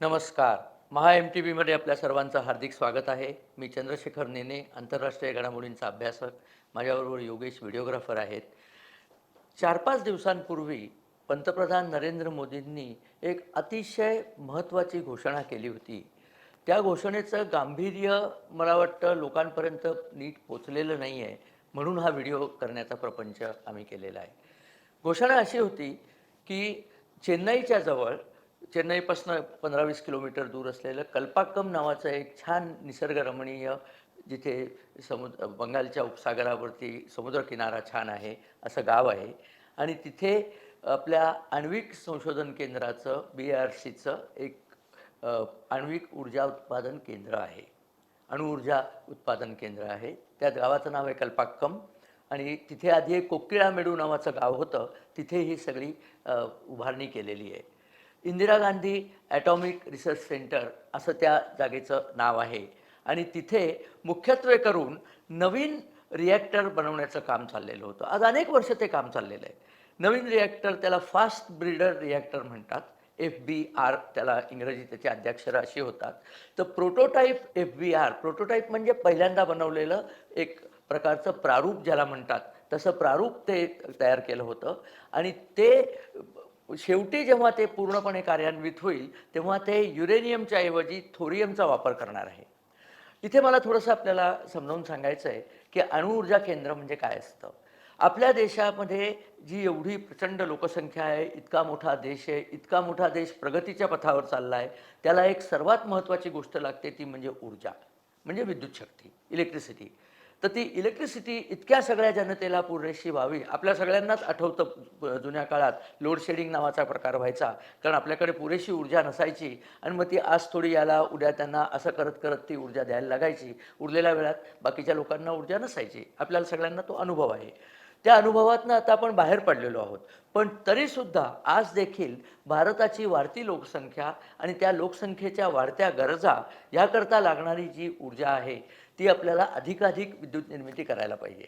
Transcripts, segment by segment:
नमस्कार. महा M T व्हीमध्ये आपल्या सर्वांचं हार्दिक स्वागत आहे. मी चंद्रशेखर नेने आंतरराष्ट्रीय घडामोडींचा अभ्यासक. माझ्याबरोबर योगेश व्हिडिओग्राफर आहेत. चार पाच दिवसांपूर्वी पंतप्रधान नरेंद्र मोदींनी एक अतिशय महत्त्वाची घोषणा केली होती. त्या घोषणेचं गांभीर्य मला वाटतं लोकांपर्यंत नीट पोचलेलं नाही आहे म्हणून हा व्हिडिओ करण्याचा प्रपंच आम्ही केलेला आहे. घोषणा अशी होती की चेन्नईच्या जवळ चेन्नईपासून पंधरा वीस किलोमीटर दूर असलेलं कल्पाक्कम नावाचं एक छान निसर्गरमणीय जिथे समुद्र बंगालच्या उपसागरावरती समुद्रकिनारा छान आहे असं गाव आहे. आणि तिथे आपल्या आण्विक संशोधन केंद्राचं बी आर सीचं एक आण्विक ऊर्जा उत्पादन केंद्र आहे. अणुऊर्जा उत्पादन केंद्र आहे. त्या गावाचं नाव आहे कल्पाक्कम आणि तिथे आधी एक कोकिळामेडू नावाचं गाव होतं. तिथे ही सगळी उभारणी केलेली आहे. Indira Gandhi atomic research centre असं त्या जागेचं नाव आहे. आणि तिथे मुख्यत्वे करून नवीन रिॲक्टर बनवण्याचं काम चाललेलं होतं. आज अनेक वर्ष ते काम चाललेलं आहे. नवीन रिॲक्टर त्याला फास्ट ब्रीडर रिॲक्टर म्हणतात. एफ बी आर त्याला इंग्रजी त्याची अध्यक्षरं अशी होतात. तर prototype F B R prototype म्हणजे पहिल्यांदा बनवलेलं एक प्रकारचं प्रारूप ज्याला म्हणतात. तसं प्रारूप ते तयार केलं होतं. आणि ते शेवटी जेव्हा ते पूर्णपणे कार्यान्वित होईल तेव्हा ते युरेनियमच्या ऐवजी थोरियमचा वापर करणार आहे. इथे मला थोडंसं आपल्याला समजावून सांगायचं आहे की अणुऊर्जा केंद्र म्हणजे काय असतं? आपल्या देशामध्ये जी एवढी प्रचंड लोकसंख्या आहे इतका मोठा देश आहे इतका मोठा देश प्रगतीच्या पथावर चालला आहे त्याला एक सर्वात महत्त्वाची गोष्ट लागते ती म्हणजे ऊर्जा म्हणजे विद्युत शक्ती इलेक्ट्रिसिटी तर ती इलेक्ट्रिसिटी इतक्या सगळ्या जनतेला पुरेशी व्हावी. आपल्या सगळ्यांनाच आठवतं जुन्या काळात लोड शेडिंग नावाचा प्रकार व्हायचा. कारण आपल्याकडे पुरेशी ऊर्जा नसायची. आणि मग ती आज थोडी याला उद्या त्यांना असं करत करत ती ऊर्जा द्यायला लागायची. उरलेल्या वेळात बाकीच्या लोकांना ऊर्जा नसायची. आपल्याला सगळ्यांना तो अनुभव आहे. त्या अनुभवातनं आता आपण बाहेर पडलेलो आहोत. पण तरीसुद्धा आज देखील भारताची वाढती लोकसंख्या आणि त्या लोकसंख्येच्या वाढत्या गरजा याकरता लागणारी जी ऊर्जा आहे ती आपल्याला अधिकाधिक विद्युत निर्मिती करायला पाहिजे.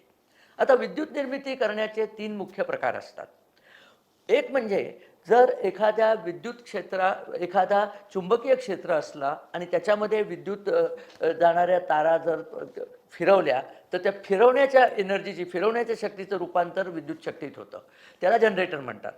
आता विद्युत निर्मिती करण्याचे तीन मुख्य प्रकार असतात. एक म्हणजे जर एखाद्या विद्युत क्षेत्रा एखादा चुंबकीय क्षेत्र असला आणि त्याच्यामध्ये विद्युत जाणाऱ्या तारा जर फिरवल्या तर त्या फिरवण्याच्या एनर्जीची फिरवण्याच्या शक्तीचं रूपांतर विद्युत शक्तीत होतं. त्याला जनरेटर म्हणतात.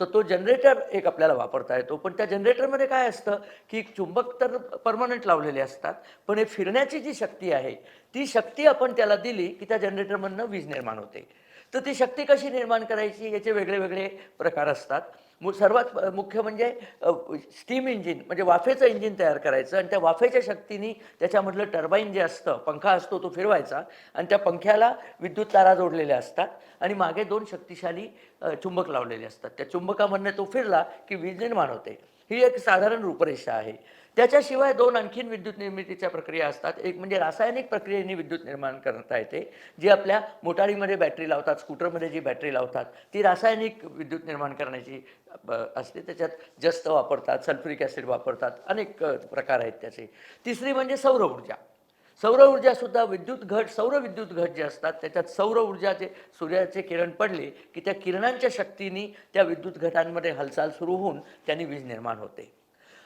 तर तो जनरेटर एक आपल्याला वापरता येतो. पण त्या जनरेटरमध्ये काय असतं की चुंबक तर परमनंट लावलेले असतात पण हे फिरण्याची जी शक्ती आहे ती शक्ती आपण त्याला दिली की त्या जनरेटरमधनं वीज निर्माण होते. तर ती शक्ती कशी निर्माण करायची याचे वेगळे वेगळे प्रकार असतात. मु सर्वात मुख्य म्हणजे स्टीम इंजिन म्हणजे वाफेचं इंजिन तयार करायचं आणि त्या वाफेच्या शक्तीने त्याच्यामधलं टर्बाईन जे असतं पंखा असतो तो फिरवायचा आणि त्या पंख्याला विद्युत तारा जोडलेल्या असतात आणि मागे दोन शक्तिशाली चुंबक लावलेले असतात. त्या चुंबकामधनं तो फिरला की वीज निर्माण होते. ही एक साधारण रूपरेषा आहे. त्याच्याशिवाय दोन आणखीन विद्युत निर्मितीच्या प्रक्रिया असतात. एक म्हणजे रासायनिक प्रक्रियेने विद्युत निर्माण करता येते जी आपल्या मोटारीमध्ये बॅटरी लावतात स्कूटरमध्ये जी बॅटरी लावतात ती रासायनिक विद्युत निर्माण करण्याची असते. त्याच्यात जस्त वापरतात सल्फ्युरिक ॲसिड वापरतात अनेक प्रकार आहेत त्याचे. तिसरी म्हणजे सौर ऊर्जा. सौर ऊर्जासुद्धा विद्युत घट सौर विद्युत घट जे असतात त्याच्यात सौर ऊर्जा जे सूर्याचे किरण पडले की त्या किरणांच्या शक्तीने त्या विद्युत घटांमध्ये हालचाल सुरू होऊन त्यांनी वीज निर्माण होते.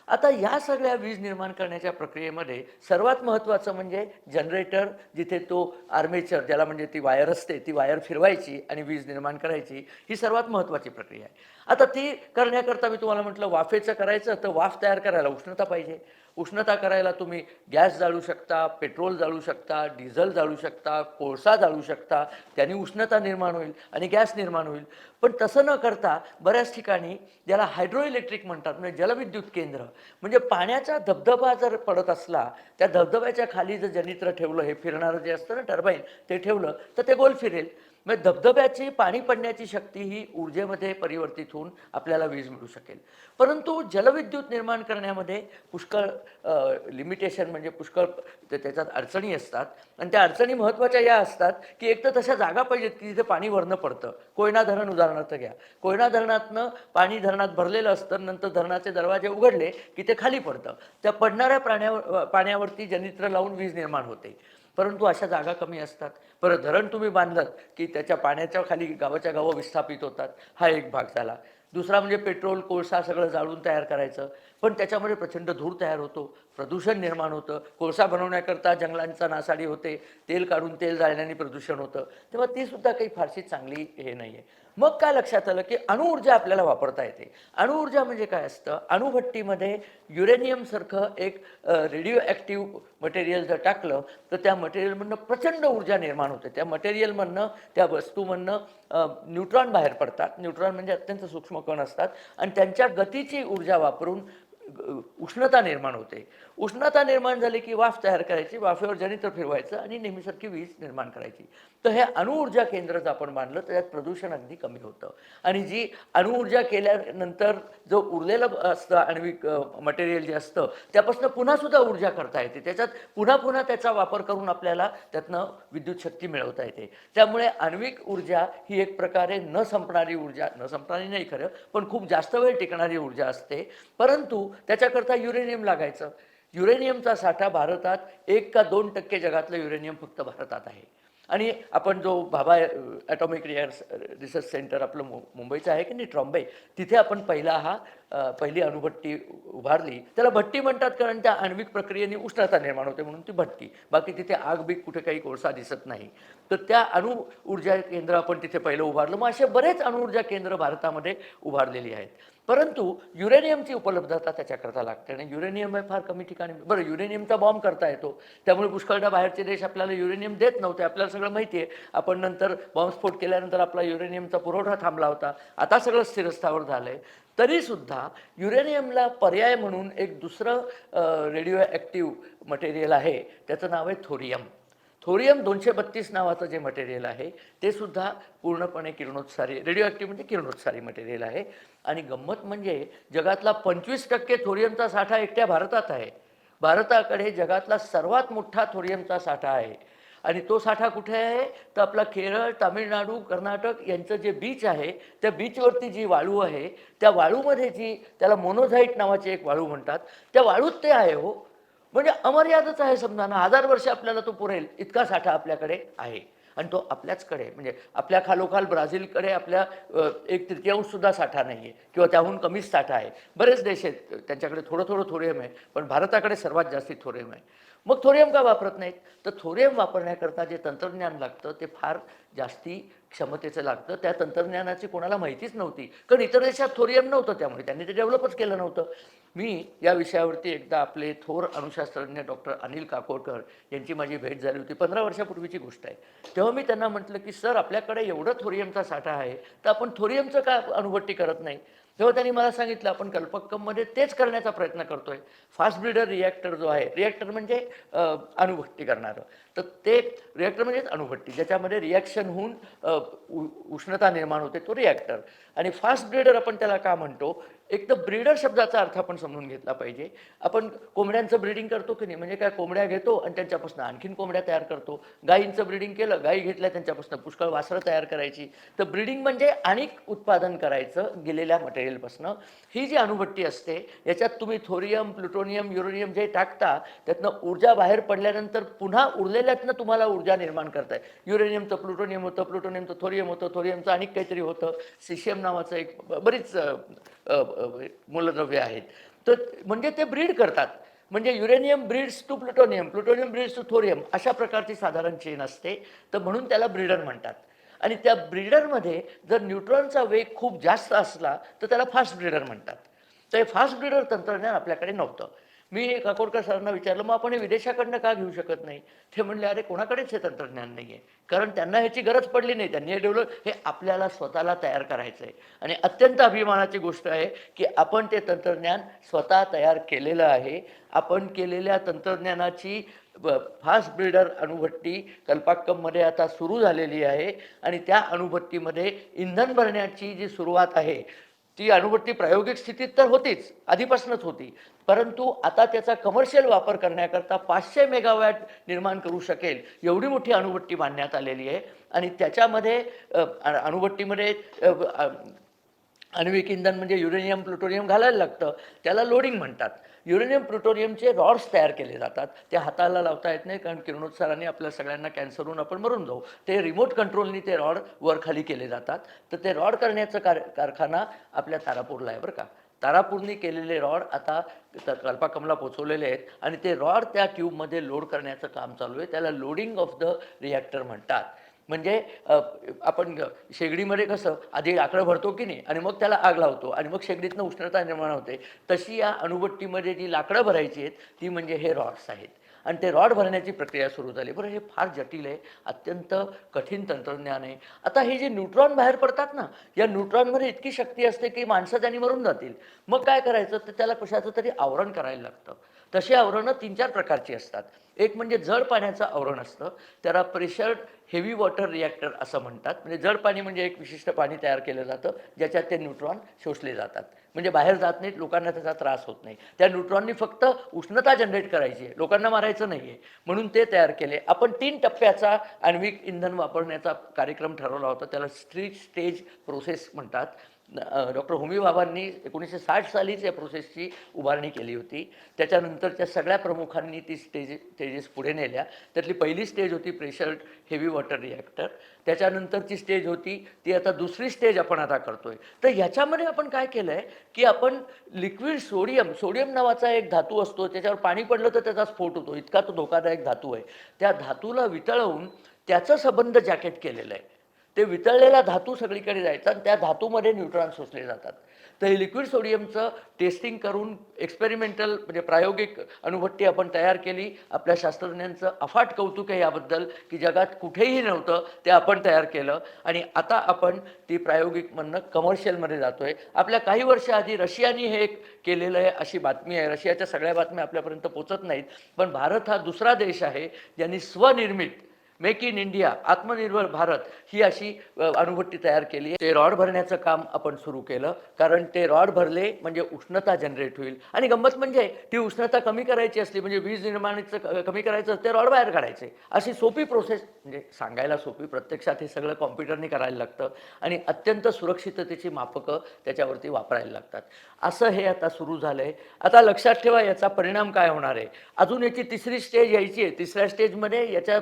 आता या सगळ्या वीज निर्माण करण्याच्या प्रक्रियेमध्ये सर्वात महत्त्वाचं म्हणजे जनरेटर जिथे तो आर्मेचर ज्याला म्हणजे ती वायर असते ती वायर फिरवायची आणि वीज निर्माण करायची ही सर्वात महत्त्वाची प्रक्रिया आहे. आता ती करण्याकरता मी तुम्हाला म्हटलं वाफेचं करायचं तर वाफ तयार करायला उष्णता पाहिजे. उष्णता करायला तुम्ही गॅस जाळू शकता पेट्रोल जाळू शकता डिझेल जाळू शकता कोळसा जाळू शकता. त्याने उष्णता निर्माण होईल आणि गॅस निर्माण होईल. पण तसं न करता बऱ्याच ठिकाणी ज्याला हायड्रो इलेक्ट्रिक म्हणतात म्हणजे जलविद्युत केंद्र म्हणजे पाण्याचा धबधबा जर पडत असला त्या धबधब्याच्या खाली जर जनित्र ठेवलं हे फिरणारं जे असतं ना टर्बाईन ते ठेवलं तर ते गोल फिरेल. म्हणजे धबधब्याची पाणी पडण्याची शक्ती ही ऊर्जेमध्ये परिवर्तित होऊन आपल्याला वीज मिळू शकेल. परंतु जलविद्युत निर्माण करण्यामध्ये पुष्कळ लिमिटेशन म्हणजे पुष्कळ ते- त्याच्यात अडचणी असतात. आणि त्या अडचणी महत्त्वाच्या या असतात की एक तर तशा जागा पाहिजेत की तिथे पाणी वरणं पडतं. कोयना धरण उदाहरणार्थ घ्या. कोयना धरणातनं पाणी धरणात भरलेलं असतं नंतर धरणाचे दरवाजे उघडले की ते खाली पडतं. त्या पडणाऱ्या प्राण्यावर पाण्यावरती जनित्र लावून वीज निर्माण होते. परंतु अशा जागा कमी असतात. परत धरण तुम्ही बांधलं की त्याच्या पाण्याच्या खाली गावाच्या गावं विस्थापित होतात. हा एक भाग झाला. दुसरा म्हणजे पेट्रोल कोळसा सगळं जाळून तयार करायचं. पण त्याच्यामध्ये प्रचंड धूर तयार होतो. प्रदूषण निर्माण होतं. कोळसा बनवण्याकरता जंगलांचा नासाडी होते. तेल काढून तेल जाळण्याने प्रदूषण होतं. तेव्हा ती सुद्धा काही फारशी चांगली हे नाही आहे मग काय लक्षात आलं की अणुऊर्जा आपल्याला वापरता येते. अणुऊर्जा म्हणजे काय असतं? अणुभट्टीमध्ये युरेनियमसारखं एक रेडिओ ॲक्टिव्ह मटेरियल जर टाकलं तर त्या मटेरियलमधनं प्रचंड ऊर्जा निर्माण होते. त्या मटेरियलमधनं त्या वस्तूमधनं न्यूट्रॉन बाहेर पडतात. न्यूट्रॉन म्हणजे अत्यंत सूक्ष्म कण असतात. आणि त्यांच्या गतीची ऊर्जा वापरून उष्णता निर्माण होते. उष्णता निर्माण झाली की वाफ तयार करायची वाफेवर जनित्र फिरवायचं आणि नेहमीसारखी वीज निर्माण करायची. तर हे अणुऊर्जा केंद्र जर आपण बांधलं तर त्यात प्रदूषण अगदी कमी होतं. आणि जी अणुऊर्जा केल्यानंतर जो उरलेलं असतं आण्विक मटेरियल जे असतं त्यापासून पुन्हा सुद्धा ऊर्जा करता येते. त्याच्यात पुन्हा पुन्हा त्याचा वापर करून आपल्याला त्यातनं विद्युत शक्ती मिळवता येते. त्यामुळे आण्विक ऊर्जा ही एक प्रकारे न संपणारी ऊर्जा न संपणारी नाही खरं पण खूप जास्त वेळ टिकणारी ऊर्जा असते. परंतु त्याच्याकरता युरेनियम लागायचं. युरेनियमचा साठा भारतात एक का दोन टक्के जगातलं युरेनियम फक्त भारतात आहे. आणि आपण जो Bhabha atomic research research centre आपलं मु मुंबईचं आहे की नाही ट्रॉम्बे तिथे आपण पहिला हा पहिली अणुभट्टी उभारली. त्याला भट्टी म्हणतात कारण त्या आण्विक प्रक्रियेने उष्णता निर्माण होते म्हणून ती भट्टी. बाकी तिथे आग बीग कुठे काही कोळसा दिसत नाही. तर त्या अणु ऊर्जा केंद्र आपण तिथे पहिलं उभारलं. मग असे बरेच अणुऊर्जा केंद्र भारतामध्ये उभारलेली आहेत. परंतु युरेनियमची उपलब्धता त्याच्याकरता लागते आणि युरेनियम हे फार कमी ठिकाणी बरं युरेनियमचा बॉम्ब करता येतो. त्यामुळे पुष्कळदा बाहेरचे देश आपल्याला युरेनियम देत नव्हते. आपल्याला सगळं माहिती आहे आपण नंतर बॉम्बस्फोट केल्यानंतर आपला युरेनियमचा पुरवठा थांबला होता. आता सगळं स्थिरस्थावर झालं आहे तरीसुद्धा युरेनियमला पर्याय म्हणून एक दुसरं रेडिओ ॲक्टिव्ह मटेरियल आहे. त्याचं नाव आहे थोरियम थोरियम दोनशे बत्तीस नावाचं जे मटेरियल आहे ते सुद्धा पूर्णपणे किरणोत्सारी रेडिओ ॲक्टिव्ह म्हणजे किरणोत्सारी मटेरियल आहे. आणि गंमत म्हणजे जगातला पंचवीस टक्के थोरियमचा साठा एकट्या भारतात आहे. भारताकडे जगातला सर्वात मोठा थोरियमचा साठा आहे. आणि तो साठा कुठे आहे? तर आपला केरळ तामिळनाडू कर्नाटक यांचं जे बीच आहे त्या बीचवरती जी वाळू आहे त्या वाळूमध्ये जी त्याला मोनोझाईट नावाची एक वाळू म्हणतात. त्या वाळूत ते आहे हो. म्हणजे अमर्यादच आहे समजा ना हजार वर्ष आपल्याला तो पुरेल. इतका साठा आपल्याकडे आहे. आणि तो आपल्याचकडे म्हणजे आपल्या खालोखाल ब्राझीलकडे आपल्या एक तृतीयांशसुद्धा साठा नाही आहे किंवा त्याहून कमीच साठा आहे. बरेच देश आहेत. त्यांच्याकडे थोडं थोडं थोरियम आहे. पण भारताकडे सर्वात जास्ती थोरियम आहे. मग थोरियम का वापरत नाहीत? तर थोरियम वापरण्याकरता जे तंत्रज्ञान लागतं ते फार जास्ती क्षमतेचं लागतं. त्या तंत्रज्ञानाची कोणाला माहितीच नव्हती. कारण इतर देशात थोरियम नव्हतं त्यामुळे. त्यांनी ते डेव्हलपच केलं नव्हतं. मी या विषयावरती एकदा आपले थोर अणुशास्त्रज्ञ डॉक्टर अनिल काकोडकर यांची माझी भेट झाली होती. पंधरा वर्षापूर्वीची गोष्ट आहे. तेव्हा मी त्यांना म्हटलं की सर आपल्याकडे एवढं थोरियमचा साठा आहे तर आपण थोरियमचं का अणुभट्टी करत नाही? तेव्हा त्यांनी मला सांगितलं आपण कल्पक्कममध्ये तेच करण्याचा प्रयत्न करतो आहे फास्ट ब्रिडर रिॲक्टर जो आहे रिॲक्टर म्हणजे अणुभट्टी करणारं. तर ते रिॲक्टर म्हणजेच अणुभट्टी ज्याच्यामध्ये रिॲक्शन होऊन उ- उष्णता निर्माण होते तो रिॲक्टर. आणि फास्ट ब्रिडर आपण त्याला का म्हणतो? एक तर ब्रीडर शब्दाचा अर्थ आपण समजून घेतला पाहिजे. आपण कोंबड्यांचं ब्रीडिंग करतो की नाही? म्हणजे काय? कोंबड्या घेतो आणि त्यांच्यापासून आणखीन कोंबड्या तयार करतो. गायींचं ब्रीडिंग केलं गायी घेतल्या त्यांच्यापासून पुष्कळ वासरं तयार करायची. तर ब्रीडिंग म्हणजे अनेक उत्पादन करायचं गेलेल्या मटेरियलपासून ही जी अणुभट्टी असते याच्यात तुम्ही थोरियम प्लुटोनियम युरोनियम जे टाकता त्यातनं ऊर्जा बाहेर पडल्यानंतर पुन्हा उरलेल्यातनं तुम्हाला ऊर्जा निर्माण करताय. युरेनियमचं प्लुटोनियम होतं प्लुटोनियमचं थोरियम होतं थोरियमचं अनेक काहीतरी होतं. सिशियम नावाचं एक बरीच मुलं नवे म्हणजे आहेत. तर म्हणजे ते ब्रीड करतात. म्हणजे uranium breeds to plutonium plutonium breeds to thorium अशा प्रकारची साधारण चेन असते. तर म्हणून त्याला ब्रीडर म्हणतात. आणि त्या ब्रीडरमध्ये जर न्यूट्रॉनचा वेग खूप जास्त असला तर त्याला फास्ट ब्रीडर म्हणतात. तर हे फास्ट ब्रीडर तंत्रज्ञान आपल्याकडे नव्हतं. मी काकोडकर सरांना विचारलं मग आपण हे विदेशाकडनं का घेऊ शकत नाही? ते म्हणले अरे कोणाकडेच हे तंत्रज्ञान नाही आहे कारण त्यांना ह्याची गरज पडली नाही. त्यांनी हे डेव्हलप हे आपल्याला स्वतःला तयार करायचं आहे आणि अत्यंत अभिमानाची गोष्ट आहे की आपण ते तंत्रज्ञान स्वतः तयार केलेलं आहे. आपण केलेल्या तंत्रज्ञानाची फास्ट ब्रीडर अणुभट्टी कल्पाक्कममध्ये आता सुरू झालेली आहे. आणि त्या अणुभट्टीमध्ये इंधन भरण्याची जी सुरुवात आहे ती अणुभट्टी प्रायोगिक स्थितीत तर होतीच आधीपासूनच होती. परंतु आता त्याचा कमर्शियल वापर करण्याकरता पाचशे मेगावॅट निर्माण करू शकेल एवढी मोठी अणुभट्टी बांधण्यात आलेली आहे. आणि त्याच्यामध्ये अणुभट्टीमध्ये आण्विक इंधन म्हणजे युरेनियम प्लुटोनियम घालायला लागतं. त्याला लोडिंग म्हणतात. युरेनियम प्लुटोनियमचे रॉड्स तयार केले जातात. ते हाताला लावता येत नाही कारण किरणोत्साराने आपल्या सगळ्यांना कॅन्सर होऊन आपण मरून जाऊ. ते रिमोट कंट्रोलनी ते रॉड वर खाली केले जातात. तर ते रॉड करण्याचं कार कारखाना आपल्या तारापूरला आहे बरं का. तारापूरनी केलेले रॉड आता तर कल्पाकमला पोचवलेले आहेत आणि ते रॉड त्या ट्यूबमध्ये लोड करण्याचं काम चालू आहे. त्याला लोडिंग ऑफ द रिॲक्टर म्हणतात. म्हणजे आपण शेगडीमध्ये कसं आधी लाकडं भरतो की नाही आणि मग त्याला आग लावतो आणि मग शेगडीतनं उष्णता निर्माण होते. तशी या अणुभट्टीमध्ये जी लाकडं भरायची आहेत ती म्हणजे हे रॉड्स आहेत. आणि ते रॉड भरण्याची प्रक्रिया सुरू झाली. बरं हे फार जटिल आहे अत्यंत कठीण तंत्रज्ञान आहे. आता हे जे न्यूट्रॉन बाहेर पडतात ना या न्यूट्रॉनमध्ये इतकी शक्ती असते की माणसं त्यांनी मरून जातील. मग काय करायचं? तर त्याला कशाचं तरी आवरण करायला लागतं. तशी आवरणं तीन चार प्रकारची असतात. एक म्हणजे जड पाण्याचं आवरण असतं. त्याला प्रेशर हेवी वॉटर रिॲक्टर असं म्हणतात. म्हणजे जड पाणी म्हणजे एक विशिष्ट पाणी तयार केलं जातं ज्याच्यात ते न्यूट्रॉन शोषले जातात. म्हणजे बाहेर जात नाहीत लोकांना त्याचा त्रास होत नाही. त्या न्यूट्रॉननी फक्त उष्णता जनरेट करायची आहे. लोकांना मारायचं नाही आहे म्हणून ते तयार केले. आपण तीन टप्प्याचा आण्विक इंधन वापरण्याचा कार्यक्रम ठरवला होता. त्याला स्ट्री स्टेज प्रोसेस म्हणतात. डॉक्टर होमी बाबांनी एकोणीसशे साठ सालीच या प्रोसेसची उभारणी केली होती. त्याच्यानंतरच्या सगळ्या प्रमुखांनी ती स्टेज स्टेजेस पुढे नेल्या. त्यातली पहिली स्टेज होती प्रेशर हेवी वॉटर रिॲक्टर त्याच्यानंतरची स्टेज होती ती आता दुसरी स्टेज आपण आता करतोय. तर ह्याच्यामध्ये आपण काय केलं आहे की आपण लिक्विड सोडियम सोडियम नावाचा एक धातू असतो त्याच्यावर पाणी पडलं तर त्याचा स्फोट होतो. इतका तो धोकादायक धातू आहे. त्या धातूला वितळवून त्याचं संबंध जॅकेट केलेलं आहे. ते वितळलेला धातू सगळीकडे जायचा आणि त्या धातूमध्ये न्यूट्रॉन शोषले जातात. तर हे लिक्विड सोडियमचं टेस्टिंग करून एक्सपेरिमेंटल म्हणजे प्रायोगिक अणुभट्टी आपण तयार केली. आपल्या शास्त्रज्ञांचं अफाट कौतुक आहे याबद्दल की जगात कुठेही नव्हतं ते आपण तयार केलं. आणि आता आपण ती प्रायोगिक म्हणणं कमर्शियलमध्ये जातो आहे आपल्या काही वर्ष आधी रशियानी हे एक केलेलं आहे अशी बातमी आहे. रशियाच्या सगळ्या बातम्या आपल्यापर्यंत पोचत नाहीत. पण भारत हा दुसरा देश आहे ज्यांनी स्वनिर्मित मेक इन इंडिया आत्मनिर्भर भारत ही अशी अ, अणुभट्टी तयार केली ते रॉड भरण्याचं काम आपण सुरू केलं कारण ते रॉड भरले म्हणजे उष्णता जनरेट होईल. आणि गंमत म्हणजे ती उष्णता कमी करायची असली म्हणजे वीज निर्माणाचं कमी करायचं ते रॉड बाहेर काढायचे. अशी सोपी प्रोसेस म्हणजे सांगायला सोपी प्रत्यक्षात हे सगळं कॉम्प्युटरने करायला लागतं. आणि अत्यंत सुरक्षिततेची मापकं त्याच्यावरती वापरायला लागतात. असं हे आता सुरू झालं आहे आता लक्षात ठेवा याचा परिणाम काय होणार आहे. अजून याची तिसरी स्टेज यायची आहे. तिसऱ्या स्टेजमध्ये याच्या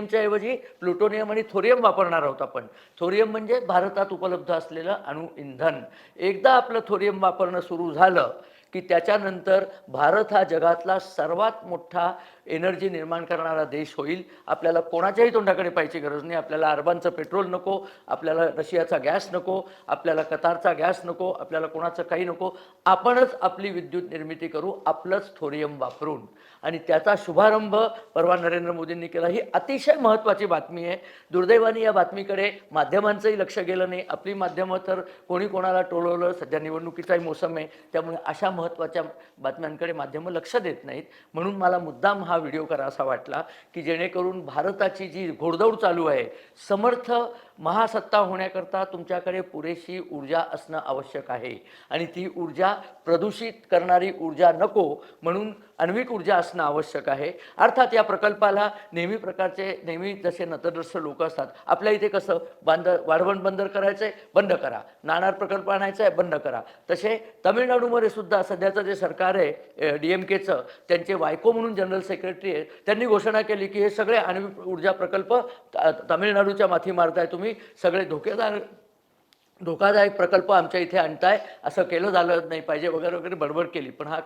युरेनियमच्या ऐवजी प्लुटोनियम आणि थोरियम वापरणार आहोत आपण. थोरियम म्हणजे भारतात उपलब्ध असलेलं अणु इंधन. एकदा आपलं थोरियम वापरणं सुरू झालं की त्याच्यानंतर भारत हा जगातला सर्वात मोठा एनर्जी निर्माण करणारा देश होईल. आपल्याला कोणाच्याही तोंडाकडे पाहायची गरज नाही. आपल्याला अरबांचं पेट्रोल नको आपल्याला रशियाचा गॅस नको आपल्याला कतारचा गॅस नको आपल्याला कोणाचं काही नको. आपणच आपली विद्युत निर्मिती करू आपलंच थोरियम वापरून. आणि त्याचा शुभारंभ परवा नरेंद्र मोदींनी केला. ही अतिशय महत्त्वाची बातमी आहे. दुर्दैवाने या बातमीकडे माध्यमांचंही लक्ष गेलं नाही. आपली माध्यमं तर कोणी कोणाला टोळवलं सध्या निवडणुकीचाही मोसम आहे. त्यामुळे अशा महत्त्वाच्या बातम्यांकडे माध्यमं लक्ष देत नाहीत. म्हणून मला मुद्दाम हा व्हिडिओ करावा वाटला की जेणेकरून भारताची जी घोडदौड चालू आहे समर्थ महासत्ता होण्याकरता तुमच्याकडे पुरेशी ऊर्जा असणं आवश्यक आहे. आणि ती ऊर्जा प्रदूषित करणारी ऊर्जा नको म्हणून आण्विक ऊर्जा असणं आवश्यक आहे. अर्थात या प्रकल्पाला नेहमी प्रकारचे नेहमी जसे नतद्रष्ट लोक असतात आपल्या इथे कसं बांध वाढवण बंदर करायचं आहे बंद करा. नाणार प्रकल्प आणायचा आहे बंद करा. तसे तमिळनाडूमध्ये सुद्धा सध्याचं जे सरकार आहे डी एम केचं त्यांचे वायको म्हणून जनरल सेक्रेटरी आहेत त्यांनी घोषणा केली की हे सगळे आण्विक ऊर्जा प्रकल्प तामिळनाडूच्या तमिळनाडूच्या माथी मारताय तुम्ही. सगळे धोकेदार धोकादायक प्रकल्प आमच्या इथे आणताय. असं केलं झालं नाही पाहिजे वगैरे वगैरे बडबड केली. पण हा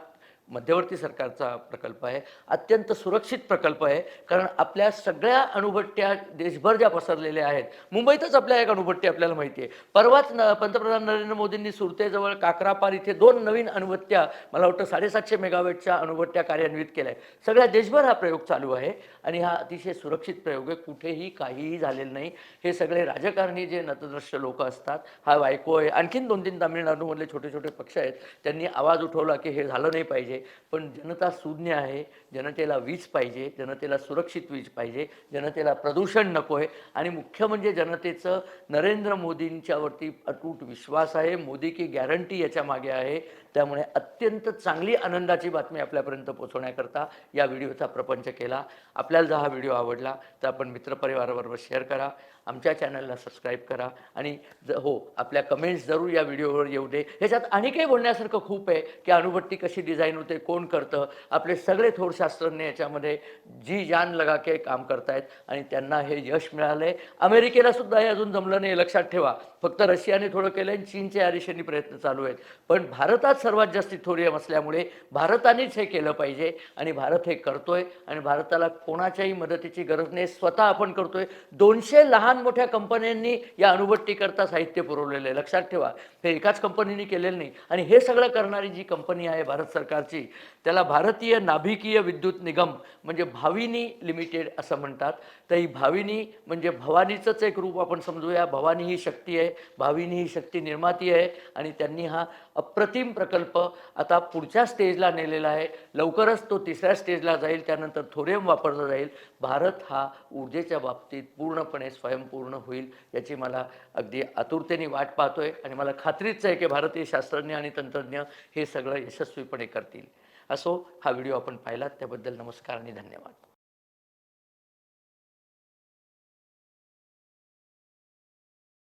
मध्यवर्ती सरकारचा प्रकल्प आहे अत्यंत सुरक्षित प्रकल्प आहे कारण आपल्या सगळ्या अणुभट्ट्या देशभर ज्या पसरलेल्या आहेत मुंबईतच आपल्या एक अणुभट्टी आपल्याला माहिती आहे. परवाच न पंतप्रधान नरेंद्र मोदींनी सुरतेजवळ काकरापार इथे दोन नवीन अणुभट्ट्या मला वाटतं साडेसातशे मेगावेटच्या अणुभट्ट्या कार्यान्वित केल्या आहेत. सगळ्या देशभर हा प्रयोग चालू आहे आणि हा अतिशय सुरक्षित प्रयोग आहे. कुठेही काहीही झालेलं नाही. हे सगळे राजकारणी जे नतद्रष्ट लोक असतात हा वायको आहे. आणखीन दोन तीन तामिळनाडूमधले छोटे छोटे पक्ष आहेत त्यांनी आवाज उठवला की हे झालं नाही पाहिजे. पण जनता सुज्ञ आहे जनतेला वीज पाहिजे जनतेला सुरक्षित वीज पाहिजे जनतेला प्रदूषण नको आहे. आणि मुख्य म्हणजे जनतेचं नरेंद्र मोदींच्यावरती अतूट विश्वास आहे मोदी की गॅरंटी याच्या मागे आहे. त्यामुळे अत्यंत चांगली आनंदाची बातमी आपल्यापर्यंत पोहोचवण्याकरता या व्हिडिओचा प्रपंच केला. आपल्याला जर हा व्हिडिओ आवडला तर आपण मित्रपरिवाराबरोबर शेअर करा. आमच्या चॅनलला सबस्क्राईब करा. आणि ज हो आपल्या कमेंट्स जरूर या व्हिडिओवर येऊ दे. ह्याच्यात आणि काही बोलण्यासारखं खूप आहे की अणुभट्टी कशी डिझाईन होते कोण करतं? आपले सगळे थोर शास्त्रज्ञ याच्यामध्ये जी जान लगा के काम करतायत आणि त्यांना हे यश मिळालं आहे अमेरिकेला सुद्धा हे अजून जमलं नाही लक्षात ठेवा. फक्त रशियाने थोडं केलं आणि चीनचे आरिशेने प्रयत्न चालू आहेत. पण भारतात सर्वात जास्त थोरियम असल्यामुळे भारतानेच हे केलं पाहिजे आणि भारत हे करतोय आणि भारताला कोणाच्याही मदतीची गरज नाही. स्वतः आपण करतोय. दोनशे लहान मोठ्या कंपन्यांनी या अणुभट्टीकरता साहित्य पुरवलेलं आहे. लक्षात ठेवा हे एकाच कंपनीने केलेलं नाही. आणि हे सगळं करणारी जी कंपनी आहे भारत सरकारची त्याला भारतीय नाभिकीय विद्युत निगम म्हणजे भाविनी लिमिटेड असं म्हणतात. तर ही भाविनी म्हणजे भवानीचंच एक रूप आपण समजूया. भवानी ही शक्ती आहे भाविनी ही शक्ती निर्माती आहे आणि त्यांनी हा अप्रतिम प्रकल्प आता पुढच्या स्टेजला नेलेला आहे. लवकरच तो तिसऱ्या स्टेजला जाईल त्यानंतर थोरियम वापरला जाईल. भारत हा ऊर्जेच्या बाबतीत पूर्णपणे स्वयंपूर्ण होईल याची मला अगदी आतुरतेने वाट पाहतोय आणि मला खात्रीच आहे की भारतीय शास्त्रज्ञ आणि तंत्रज्ञ हे सगळं यशस्वीपणे करतील. असो हा व्हिडिओ आपण पाहिलात त्याबद्दल नमस्कार आणि धन्यवाद.